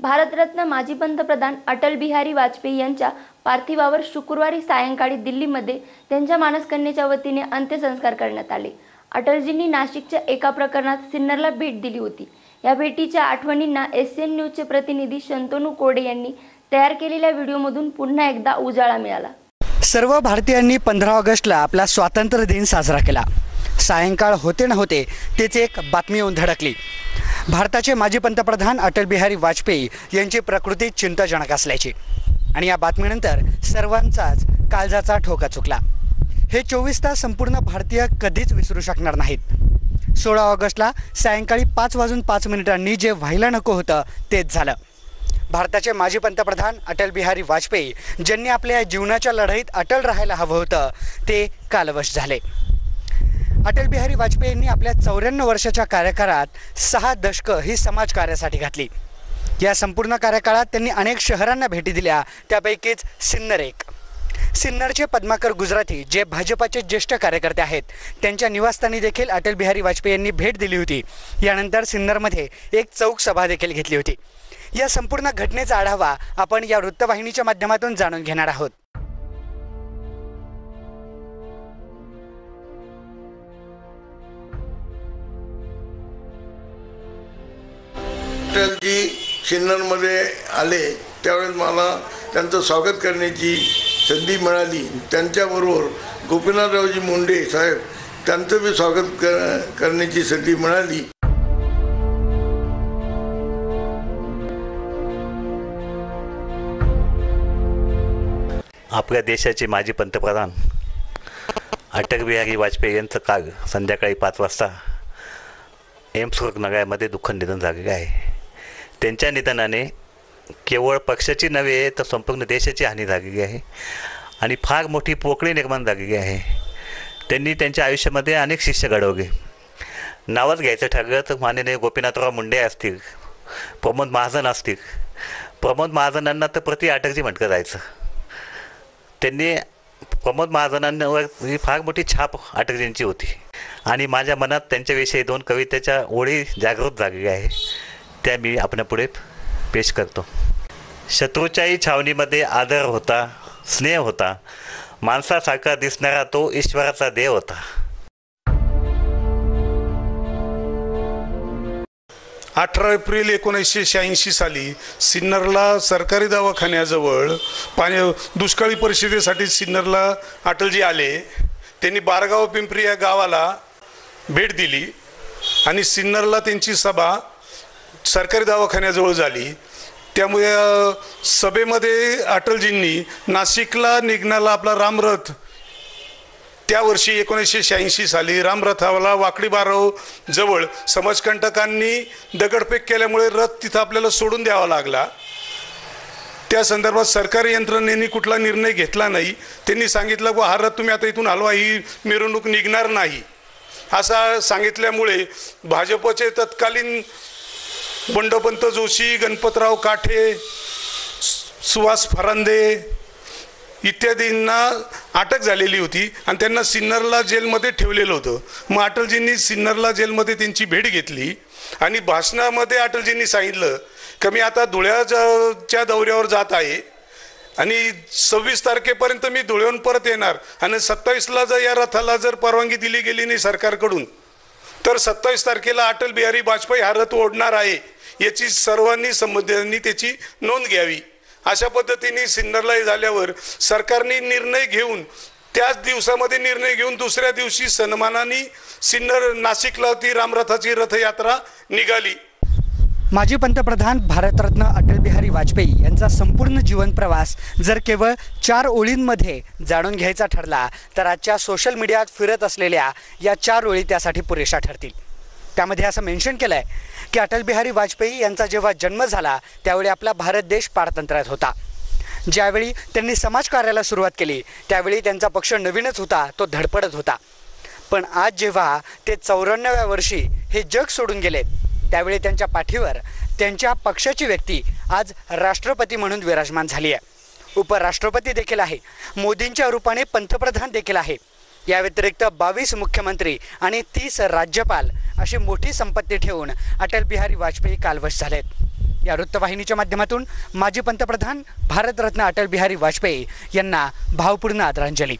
भारतरत्न माजी पंतप्रधान अटल बिहारी वाजपेयी यांच्या पार्थिवावर शुक्रवारी सायंकाळी दिल्लीमध्ये त्यांच्या मानसकन्येच्या वतीने अंत्यसंस्कार करण्यात आले. अटलजींनी नाशिकच्या एका प्रकरणात सिन्नरला भेट दिली होती. या भेटीच्या आठवणींना एस एन न्यूजचे प्रतिनिधी शंतनू कोडे यांनी तयार केलेल्या व्हिडिओमधून पुन्हा एकदा उजाळा मिळाला. सर्व भारतीयांनी पंधरा ऑगस्टला आपला स्वातंत्र्य दिन साजरा केला. सायंकाळ होते न होते तेच एक बातमी येऊन धडकली. भारताचे माजी पंतप्रधान अटल बिहारी वाजपेयी यांची प्रकृती चिंताजनक असल्याची. आणि या बातमीनंतर सर्वांचाच काळजाचा ठोका चुकला. हे चोवीस तास संपूर्ण भारतीय कधीच विसरू शकणार नाहीत. सोळा ऑगस्टला सायंकाळी पाच वाजून पाच मिनिटांनी जे व्हायला नको होतं तेच झालं. भारताचे माजी पंतप्रधान अटल बिहारी वाजपेयी ज्यांनी आपल्या जीवनाच्या लढाईत अटल राहायला हवं होतं ते कालवश झाले. अटल बिहारी वाजपेयींनी आपल्या चौऱ्याण्णव वर्षाच्या कार्यकाळात सहा दशकं ही समाजकार्यासाठी घातली. या संपूर्ण कार्यकाळात त्यांनी अनेक शहरांना भेटी दिल्या त्यापैकीच सिन्नर एक सिन्नरचे पद्माकर गुजराती जे भाजपाचे ज्येष्ठ कार्यकर्ते आहेत त्यांच्या निवासस्थानी देखील अटल बिहारी वाजपेयी यांनी भेट दिली होती. यानंतर सिन्नरमध्ये एक चौक सभा देखील घेतली होती. या संपूर्ण घटनेचा आढावा आपण या वृत्तवाहिनीच्या माध्यमातून जाणून घेणार आहोत. अटलजी सिन्नरमध्ये आले त्यावेळेस मला त्यांचं स्वागत करण्याची संधी मिळाली. त्यांच्याबरोबर गोपीनाथरावजी मुंडे साहेब त्यांचं बी स्वागत कर करण्याची संधी मिळाली. आपल्या देशाचे माजी पंतप्रधान अटक बिहारी वाजपेयी यांचं काल संध्याकाळी पाच वाजता एम्सवर्ग नगरामध्ये दुःख निधन झालेलं आहे. त्यांच्या निधनाने केवळ पक्षाची नव्हे तर संपूर्ण देशाची हानी झालेली आहे. आणि फार मोठी पोकळी निर्माण झालेली आहे. त्यांनी त्यांच्या आयुष्यामध्ये अनेक शिष्य घडवले. नावच घ्यायचं ठरलं तर माननीय गोपीनाथराव मुंडे असतील प्रमोद महाजन असतील. प्रमोद महाजनांना तर प्रति अटकजी म्हटलं जायचं. त्यांनी प्रमोद महाजनांवर ही फार मोठी छाप अटकजींची होती. आणि माझ्या मनात त्यांच्याविषयी दोन कवितेच्या ओळी जागृत झालेल्या आहे. त्या मी आपल्यापुढे पेश करतो. शत्रूच्याही छावणीमध्ये आदर होता स्नेह होता. माणसासारखा दिसणारा तो ईश्वराचा देव होता. अठरा एप्रिल एकोणीसशे शहाऐंशी साली सिन्नरला सरकारी दवाखान्याजवळ पाणी दुष्काळी परिस्थितीसाठी सिन्नरला अटलजी आले. त्यांनी बारगाव पिंपरी या गावाला भेट दिली आणि सिन्नरला त्यांची सभा सरकारी दवाखान्याजवळ झाली. त्यामुळे सभेमध्ये अटलजींनी नाशिकला निघणारा आपला रामरथ त्या वर्षी एकोणीसशे शहाऐंशी साली रामरथाला वाकडी बारव जवळ समाजकंटकांनी दगडफेक केल्यामुळे रथ तिथं आपल्याला सोडून द्यावा लागला. त्या संदर्भात सरकारी यंत्रणेने कुठला निर्णय घेतला नाही. त्यांनी सांगितलं की हा रथ तुम्ही आता इथून हलवा ही मिरवणूक निघणार नाही. असा सांगितल्यामुळे भाजपचे तत्कालीन बंडोपंत जोशी गणपतराव काठे सुहास फरांदे इत्यादींना अटक झालेली होती आणि त्यांना सिन्नरला जेलमध्ये ठेवलेलं होतं. मग अटलजींनी सिन्नरला जेलमध्ये त्यांची भेट घेतली आणि भाषणामध्ये अटलजींनी सांगितलं की मी आता धुळ्याच्या दौऱ्यावर जात आहे आणि सव्वीस तारखेपर्यंत मी धुळ्याहून परत येणार आणि सत्तावीसला जर या रथाला जर परवानगी दिली गेली नाही सरकारकडून तर सत्तावीस तारखेला अटल बिहारी वाजपेयी हा रथ ओढणार आहे. याची सर्वांनी संबंधितांनी त्याची नोंद घ्यावी. अशा पद्धतीने सिन्नरला झाल्यावर सरकारने निर्णय घेऊन त्याच दिवसामध्ये निर्णय घेऊन दुसऱ्या दिवशी सन्मानाने सिन्नर नाशिकला ती रामरथाची रथयात्रा निघाली. माजी पंतप्रधान भारतरत्न अटल बिहारी वाजपेयी यांचा संपूर्ण जीवन प्रवास जर केवळ चार ओळींमध्ये जाणून घ्यायचा ठरला तर आजच्या सोशल मीडियात फिरत असलेल्या या चार ओळी त्यासाठी पुरेशा ठरतील. त्यामध्ये असं मेन्शन केलं आहे की अटल बिहारी वाजपेयी यांचा जेव्हा जन्म झाला त्यावेळी आपला भारत देश पारतंत्र्यात होता. ज्यावेळी त्यांनी समाजकार्याला सुरुवात केली त्यावेळी त्यांचा पक्ष नवीनच होता तो धडपडत होता. पण आज जेव्हा ते चौऱ्याण्णव्या वर्षी हे जग सोडून गेलेत त्यावेळी त्यांच्या पाठीवर त्यांच्या पक्षाची व्यक्ती आज राष्ट्रपती म्हणून विराजमान झाली आहे. उपराष्ट्रपती देखील आहे. मोदींच्या रूपाने पंतप्रधान देखील आहे. या व्यतिरिक्त बावीस मुख्यमंत्री आणि तीस राज्यपाल अशी मोठी संपत्ती ठेवून अटल बिहारी वाजपेयी कालवश झालेत. या वृत्तवाहिनीच्या माध्यमातून माजी पंतप्रधान भारतरत्न अटल बिहारी वाजपेयी यांना भावपूर्ण आदरांजली.